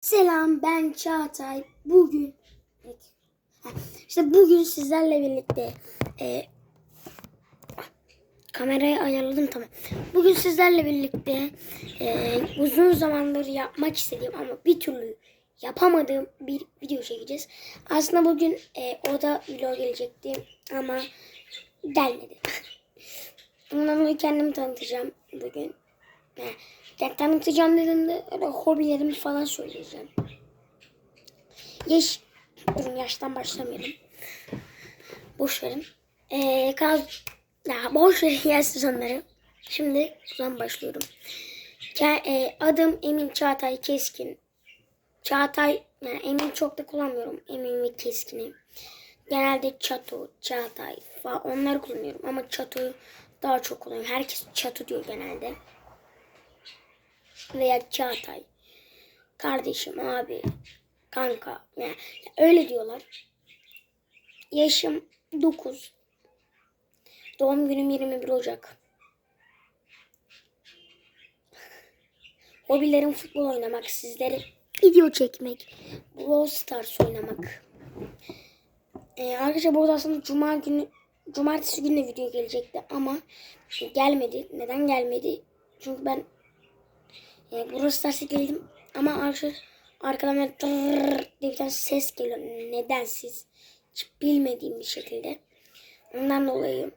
Selam ben Çağatay. Bugün işte bugün sizlerle birlikte e, kamerayı ayarladım tamam. Bugün sizlerle birlikte e, uzun zamandır yapmak istediğim ama bir türlü yapamadığım bir video çekeceğiz. Aslında bugün e, o da vlog gelecekti ama gelmedi. Ondan dolayı kendimi tanıtacağım bugün. Yani, yani tanıtacağım dediğimde öyle hobilerimi falan söyleyeceğim. Yaş, durun yaştan başlamayalım. Boş verin. Ee, kal, ya boş verin yersiz onları. Şimdi zaman başlıyorum. Ke- e, adım Emin Çağatay Keskin. Çağatay, yani Emin çok da kullanmıyorum. Emin ve Keskin'i. Genelde Çato, Çağatay falan onları kullanıyorum. Ama Çato'yu daha çok kullanıyorum. Herkes Çato diyor genelde veya Çağatay. Kardeşim, abi, kanka. Yani öyle diyorlar. Yaşım 9. Doğum günüm 21 Ocak. Hobilerim futbol oynamak, sizlere video çekmek, Brawl Stars oynamak. Ee, arkadaşlar burada aslında cuma günü cumartesi günü de video gelecekti ama gelmedi. Neden gelmedi? Çünkü ben e, burası derse geldim ama arka, arkadan böyle diye bir tane ses geliyor. Nedensiz. Hiç bilmediğim bir şekilde. Ondan dolayı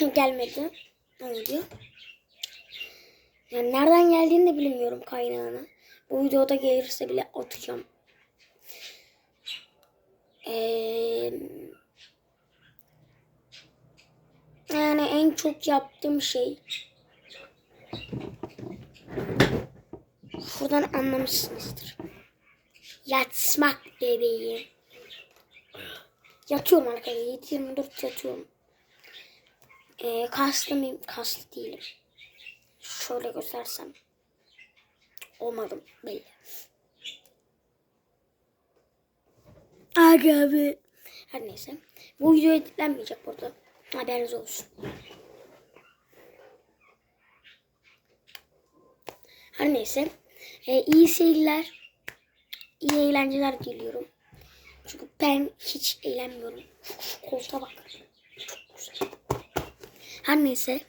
gelmedi. Ne diyor? Yani nereden geldiğini de bilmiyorum kaynağını. Bu videoda gelirse bile atacağım. Eee yani en çok yaptığım şey Şuradan anlamışsınızdır. Yatmak bebeği. Yatıyorum arkadaşlar. 7-24 yatıyorum. Ee, kaslı mıyım? Kaslı değilim. Şöyle göstersem. Olmadım belli. Aga abi. Her neyse. Bu video editlenmeyecek burada. Haberiniz olsun. Her neyse. Ee, iyi seyirler. iyi eğlenceler diliyorum. Çünkü ben hiç eğlenmiyorum. Koltuğa bak. Çok güzel. Her neyse.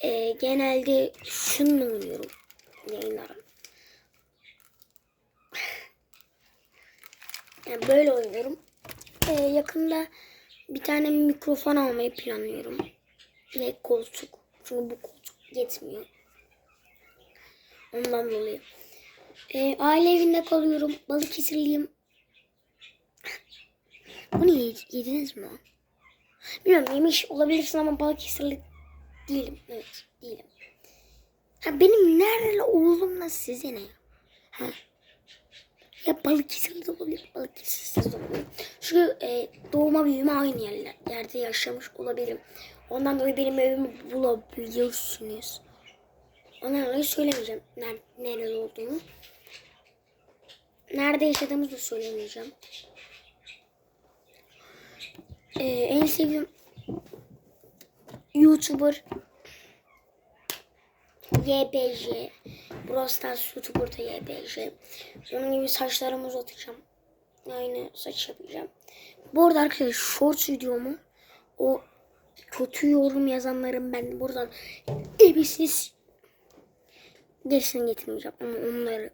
ee, genelde şununla oynuyorum. Yayınlarım. Yani böyle oynuyorum. Ee, yakında bir tane mikrofon almayı planlıyorum. Ve koltuk. Çünkü bu koltuk yetmiyor. Ondan dolayı. Ee, aile evinde kalıyorum. Balıkesirliyim. Bunu yed- yediniz mi? Bilmiyorum yemiş olabilirsin ama Balıkesirli değilim. Evet değilim. Ha, benim nereli oğlumla size ne? Ha. Ya Balıkesirli de olabilir, Balıkesirsiz de olabilir. Çünkü e, doğuma büyüme aynı yerler, yerde yaşamış olabilirim. Ondan dolayı benim evimi bulabiliyorsunuz. Dolayı söylemeyeceğim ner nereli olduğumu. Nerede yaşadığımızı söylemeyeceğim. Ee, en sevdiğim YouTuber YBJ. Brawl Stars YouTuber'da YBJ. Onun gibi saçlarımı uzatacağım. Aynı saç yapacağım. Bu arada arkadaşlar shorts videomu o kötü yorum yazanların ben buradan ebesiz gerisini getirmeyeceğim ama onları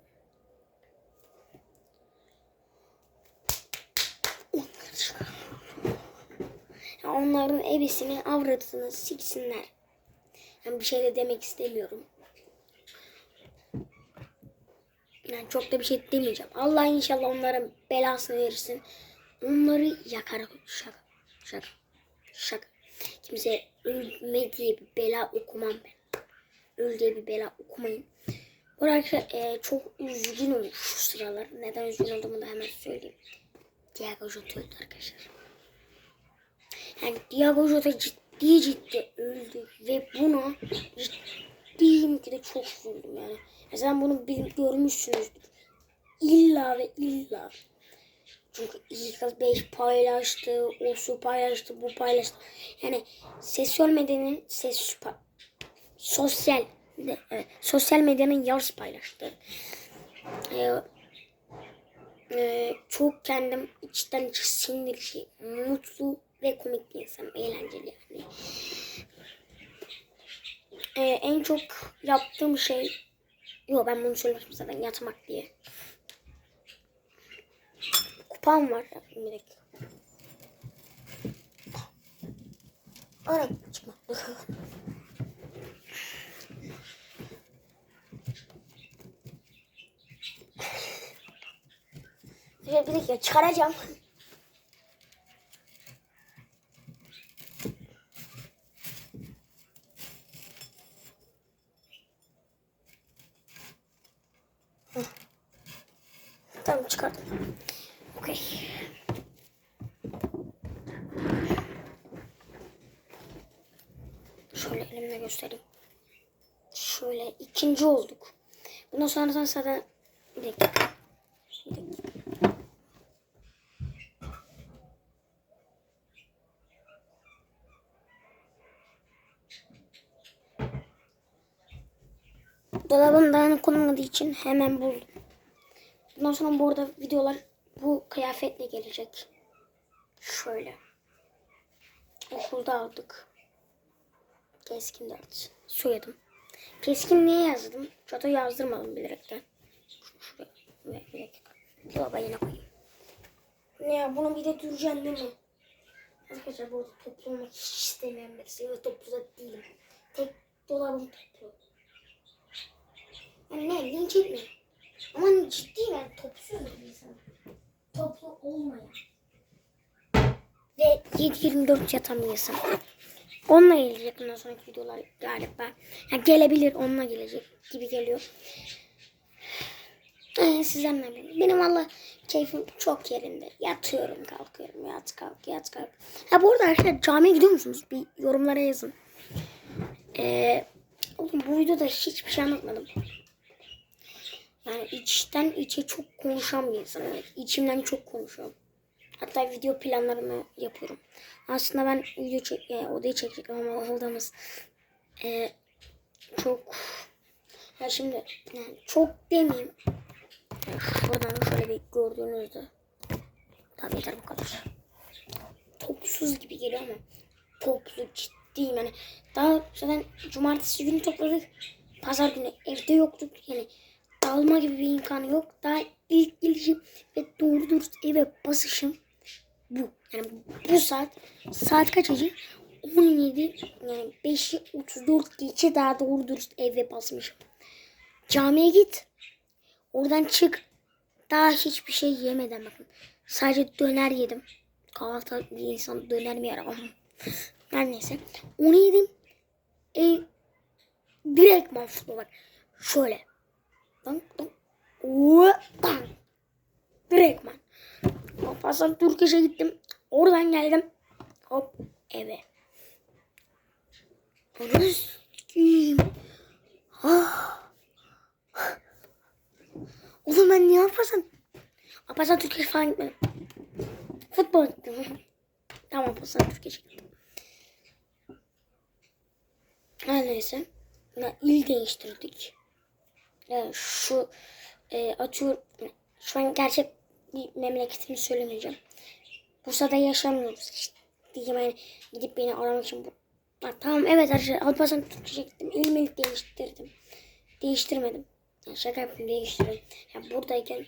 onların ebesini avradını siksinler. Yani bir şey de demek istemiyorum. Yani çok da bir şey demeyeceğim. Allah inşallah onların belasını verirsin. Onları yakarak şaka. Şaka. Şaka. Kimse ölme bir bela okumam ben. Öl diye bir bela okumayın. Bu arkadaşlar, e, çok üzgünüm şu sıralar. Neden üzgün olduğumu da hemen söyleyeyim. Diago Jota öldü arkadaşlar. Yani Diago Jota ciddi ciddi öldü. Ve bunu ciddiyim ki de çok üzüldüm yani. Mesela bunu bil, görmüşsünüzdür. İlla ve illa. Çünkü ilk 5 paylaştı, o su paylaştı, bu paylaştı. Yani sosyal medyanın ses sosyal evet, sosyal medyanın yarısı paylaştı. Ee, e, çok kendim içten içe sinirli, mutlu ve komik bir insanım. Eğlenceli yani. E, en çok yaptığım şey Yok ben bunu söylemiştim zaten yatmak diye. Kupam var. Bir dakika. Ara çıkma. Bir dakika çıkaracağım. Tamam çıkardım. Okey. Şöyle elimle göstereyim. Şöyle ikinci olduk. Bundan sonra zaten bir dakika. Bir dakika. Dolabım dağınık olmadığı için hemen buldum. Bundan sonra bu arada videolar bu kıyafetle gelecek. Şöyle. Okulda aldık. Keskin 4. Soyadım. Keskin niye yazdım? Çata yazdırmadım bilerekten. Şuraya. Ve bir dakika. Dolaba yine koyayım. Ya bunu bir de duracaksın değil mi? Arkadaşlar bu toplu olmak hiç istemiyorum. Ve toplu da değilim. Tek dolabım toplu. Yani ne linç etme. Ama ciddi ben topsuz bir insanım. Toplu olmayan. Ve 7-24 yatan bir insan. Onunla gelecek bundan sonraki videolar galiba. Yani gelebilir onunla gelecek gibi geliyor. Ee, sizden benim? Benim valla keyfim çok yerinde. Yatıyorum kalkıyorum yat kalk yat kalk. Ha bu arada arkadaşlar camiye gidiyor musunuz? Bir yorumlara yazın. Ee, oğlum bu videoda hiçbir şey anlatmadım. Yani içten içe çok konuşan bir insanım. Yani içimden çok konuşuyorum. Hatta video planlarını yapıyorum. Aslında ben video çek, e, odayı çekecektim ama odamız e, çok ya şimdi yani çok demeyeyim. Yani şuradan şöyle bir gördüğünüzde tabii yeter bu kadar. Topsuz gibi geliyor ama toplu ciddiyim yani. Daha zaten cumartesi günü topladık. Pazar günü evde yoktuk. Yani dalma gibi bir imkanı yok. Daha ilk gelişim ve doğru dürüst eve basışım bu. Yani bu saat saat kaç acı? 17 yani 5'i 34 geçe daha doğru dürüst eve basmışım. Camiye git. Oradan çık. Daha hiçbir şey yemeden bakın. Sadece döner yedim. Kahvaltı bir insan döner mi yer. Her neyse. Onu yedim. E, direkt mahvoldu bak. Şöyle. Dın dın. Bang. Direktman. Hasan Türkeş'e gittim. Oradan geldim. Hop eve. Onu s**eyim. Ah. Oğlum ben niye Hasan? Hasan Türkeş falan gitmedim. Futbol gittim. Tamam Hasan Türkeş'e gittim. Her neyse. Ya, il değiştirdik. Yani şu e, atıyorum şu an gerçek bir memleketimi söylemeyeceğim. Bursa'da yaşamıyoruz. İşte diyeyim yani gidip beni aramak için bu. Ha, tamam evet arkadaşlar Alparslan Türkçe gittim. İlmelik değiştirdim. Değiştirmedim. Yani şaka yaptım değiştirdim. Yani buradayken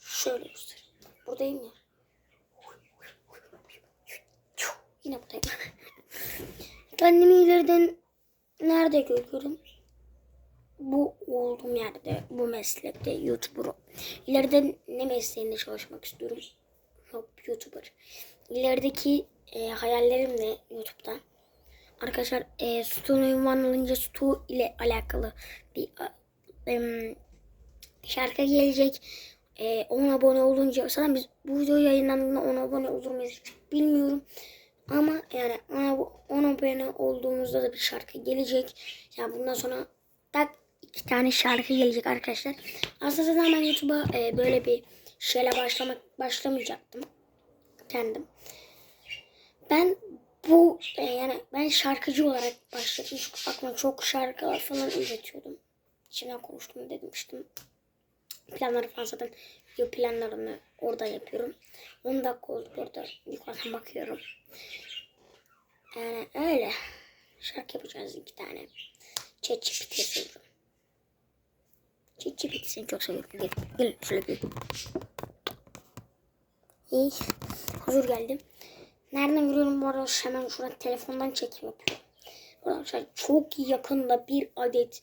şöyle göster. Buradayım ya. Yine buradayım. Kendimi ileriden nerede görüyorum? Bu olduğum yerde, bu meslekte YouTuber. İleride ne mesleğinde çalışmak istiyorum? Yok YouTuber. İlerideki e, hayallerim ne YouTube'da? Arkadaşlar e, Stu'nun ünvanlanınca Stu ile alakalı bir e, şarkı gelecek. E, 10 abone olunca zaten biz bu video yayınlandığında 10 abone olur muyuz bilmiyorum. Ama yani 10 abone olduğumuzda da bir şarkı gelecek. Yani bundan sonra tak iki tane şarkı gelecek arkadaşlar. Aslında zaten YouTube'a e, böyle bir şeyle başlamak başlamayacaktım. Kendim. Ben bu e, yani ben şarkıcı olarak başladım. Çünkü aklıma çok şarkılar falan üretiyordum. İçimden konuştum demiştim. planları falan zaten video planlarını orada yapıyorum. 10 dakika oldu orada yukarıdan bakıyorum. Yani öyle. Şarkı yapacağız iki tane. ChatGPT yapıyorum. ChatGPT seni çok seviyorum. Gel, gel şöyle bir. İyi. Huzur geldim. Nereden görüyorum bu arada hemen şuradan telefondan çekim yapıyorum. Arkadaşlar çok yakında bir adet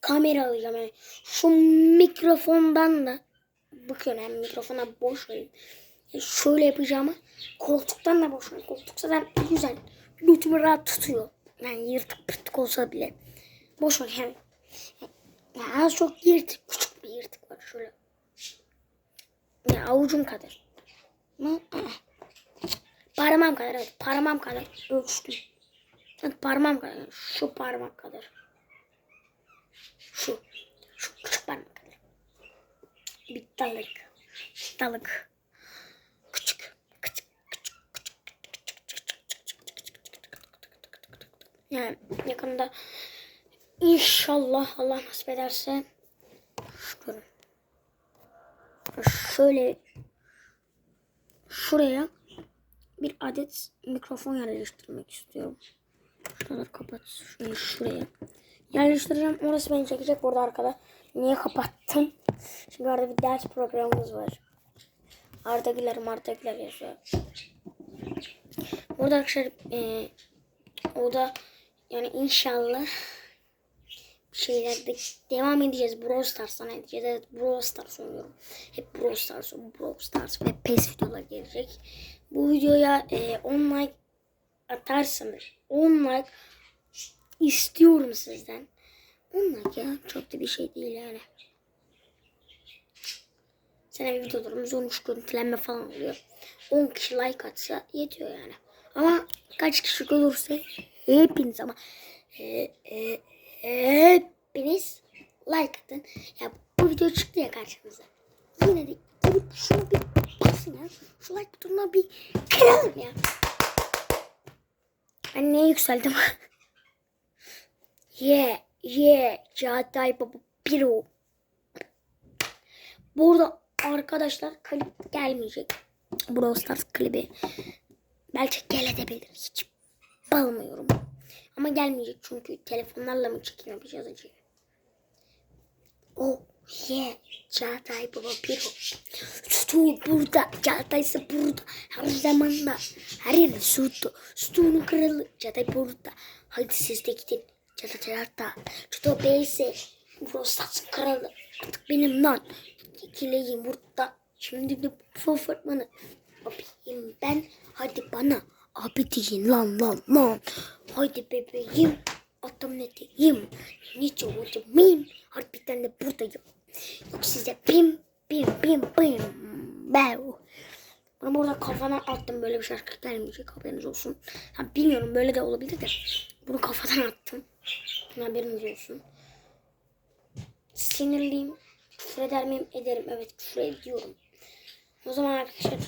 kamera alacağım. Yani şu mikrofondan da bakıyorum yani mikrofona boş verin. Şöyle yapacağımı koltuktan da boş verin. Koltuk zaten güzel. Götümü rahat tutuyor. Yani yırtık pırtık olsa bile. Boş ver yani. Yani az çok yırtık. Küçük bir yırtık var şöyle. Yani avucum kadar. Aa. Parmağım kadar evet. Parmağım kadar ölçtüm. Evet, parmağım kadar. Şu parmak kadar. Şu. Şu küçük parmak kadar. Bir dalık. Dalık. Küçük. Küçük. Yani yakında inşallah Allah nasip ederse şöyle şöyle şuraya bir adet mikrofon yerleştirmek istiyorum. Şuraları kapat. Şurayı şuraya. Yerleştireceğim. Orası beni çekecek burada arkada. Niye kapattım? Şimdi orada bir ders programımız var. Arda Güler, Marta Güler yazıyor. Burada arkadaşlar e, o da yani inşallah şeylerde devam edeceğiz. Brawl Stars'tan edeceğiz. Evet Brawl Stars oynuyorum. Hep Brawl Stars, Brawl Stars ve PES videolar gelecek. Bu videoya e, 10 like atarsanız 10 like istiyorum sizden. 10 like ya çok da bir şey değil yani. Sene videolarımız 13 görüntülenme falan oluyor. 10 kişi like atsa yetiyor yani. Ama kaç kişi olursa hepiniz ama e, e, hepiniz like atın. Ya bu video çıktı ya karşımıza. Yine de gidip şuna bir basın ya. Şu like butonuna bir kıralım ya. Ben neye yükseldim? yeah, yeah, Çağatay Baba Piro. Burada arkadaşlar klip gelmeyecek. Brawl Stars klibi. Belki gelebilir. Hiç balmıyorum. Ama gelmeyecek çünkü telefonlarla mı çekim yapacağız acaba? Oh yeah. Çağatay Baba Piro. Stu burada. Çağatay ise burada. Her zaman da. Her yeri Stu. Stu'nun kralı. Çağatay burada. Hadi siz de gidin. Çağatay da. Çağatay Bey ise kralı. Artık benim lan. İkileyin burada. Şimdi de fırfırtmanı. Abiyim ben. Hadi bana. Abi deyin lan lan lan. Haydi bebeğim. Atam ne diyeyim. Niçin hocamıyım. Harbiden de buradayım. Yok size bim bim bim bim. Bev. Bunu burada kafana attım böyle bir şarkı gelmeyecek haberiniz olsun. Ha, bilmiyorum böyle de olabilir de. Bunu kafadan attım. Haberiniz olsun. Sinirliyim. Küfür eder miyim? Ederim. Evet küfür ediyorum. O zaman arkadaşlar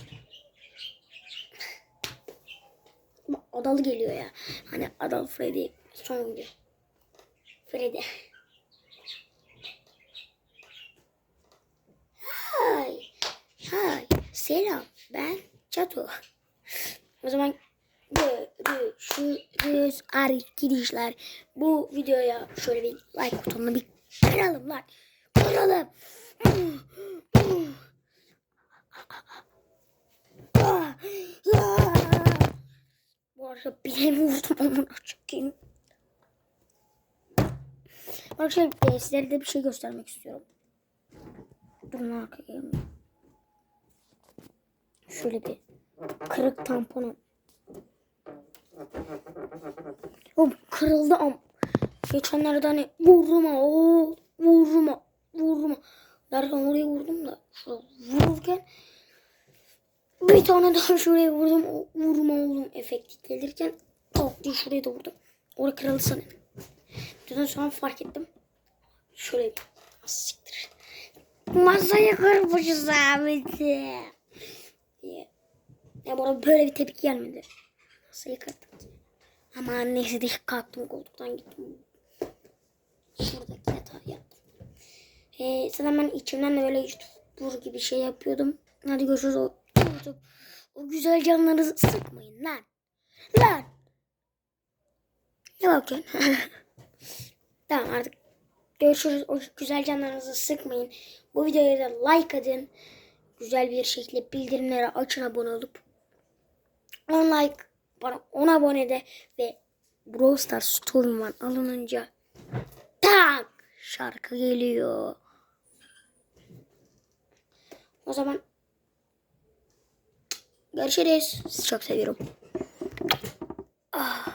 Bak, Adalı geliyor ya. Hani Adalı Freddy son video. Freddy. Hay. Hay. Selam. Ben Çato. O zaman görüşürüz arkadaşlar. Bu videoya şöyle bir like butonuna bir kıralım lan. Kıralım. Bu arada bileğimi vurdum onu çekeyim. Arkadaşlar sizlere de bir şey göstermek istiyorum. Durun arkaya. Şöyle bir kırık tamponum. O kırıldı am. Geçenlerde hani vurma o vurma vurma derken oraya vurdum da şurada vururken bir tane daha şuraya vurdum o vurma oğlum efekti gelirken tak diye şuraya da vurdum. Orada kırıldı sanırım. Dünden sonra fark ettim. Şöyle bir siktir. Masayı kırmışız diye. Ya bana böyle bir tepki gelmedi. Masayı kırdık. Ama neyse de kalktım koltuktan gittim. Şuradaki yatağa yattım. Ee, zaten ben içimden de böyle YouTuber gibi şey yapıyordum. Hadi görüşürüz. O, o, güzel canlarınızı sıkmayın lan. Lan. Ne bakıyorsun? tamam artık görüşürüz. O güzel canlarınızı sıkmayın. Bu videoya da like atın. Güzel bir şekilde bildirimleri açın abone olup 10 like bana 10 abone de ve Brawl Stars Storm'dan alınınca tak şarkı geliyor. O zaman Görüşürüz. Sizi çok seviyorum. Ah.